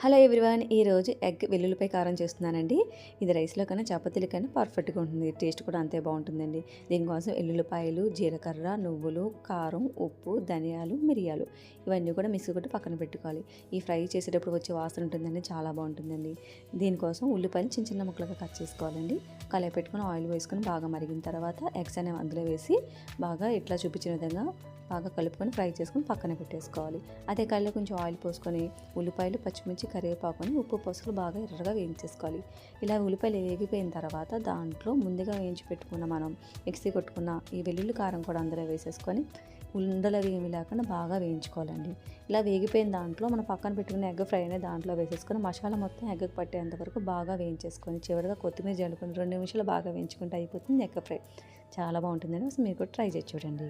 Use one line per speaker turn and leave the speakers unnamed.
Hello everyone ఈరోజు egg వెల్లుల్లిపై కారం చేస్తున్నానండి. ఇది రైస్లో కన్నా చపాతీలు కన్నా పర్ఫెక్ట్గా ఉంటుంది. టేస్ట్ కూడా అంతే బాగుంటుందండి. దీనికోసం ఎల్లుల్లిపాయలు జీలకర్ర నువ్వులు కారం ఉప్పు ధనియాలు మిరియాలు ఇవన్నీ కూడా మిక్సీ కొట్టి పక్కన పెట్టుకోవాలి. ఈ ఫ్రై చేసేటప్పుడు వచ్చే వాసన ఉంటుందండి చాలా బాగుంటుందండి. దీనికోసం ఉల్లిపాయలు చిన్న చిన్న ముక్కలుగా కట్ చేసుకోవాలండి. కలయి పెట్టుకుని ఆయిల్ వేసుకొని బాగా మరిగిన తర్వాత ఎగ్స్ అనేవి అందులో వేసి బాగా ఇట్లా చూపించిన విధంగా బాగా కలుపుకొని ఫ్రై చేసుకొని పక్కన పెట్టేసుకోవాలి. అదే కళ్ళలో కొంచెం ఆయిల్ పోసుకొని ఉల్లిపాయలు పచ్చిమిర్చి కరివేపాకుని ఉప్పు పసులు బాగా ఎర్రగా వేయించేసుకోవాలి. ఇలా ఉల్లిపాయలు వేగిపోయిన తర్వాత దాంట్లో ముందుగా వేయించి పెట్టుకున్న మనం మిక్సీ కొట్టుకున్న ఈ వెల్లుల్లి కారం కూడా అందులో వేసేసుకొని ఉండలవి ఏమి లేకుండా బాగా వేయించుకోవాలండి. ఇలా వేగిపోయిన దాంట్లో మనం పక్కన పెట్టుకున్న ఎగ్ ఫ్రై అనేది దాంట్లో వేసేసుకొని మసాలా మొత్తం ఎగ్గకు పట్టేంత వరకు బాగా వేయించేసుకొని చివరిగా కొత్తిమీర జల్లుకొని రెండు నిమిషాలు బాగా వేయించుకుంటే అయిపోతుంది ఎగ్ ఫ్రై. చాలా బాగుంటుందని మీరు కూడా ట్రై చేసి చూడండి.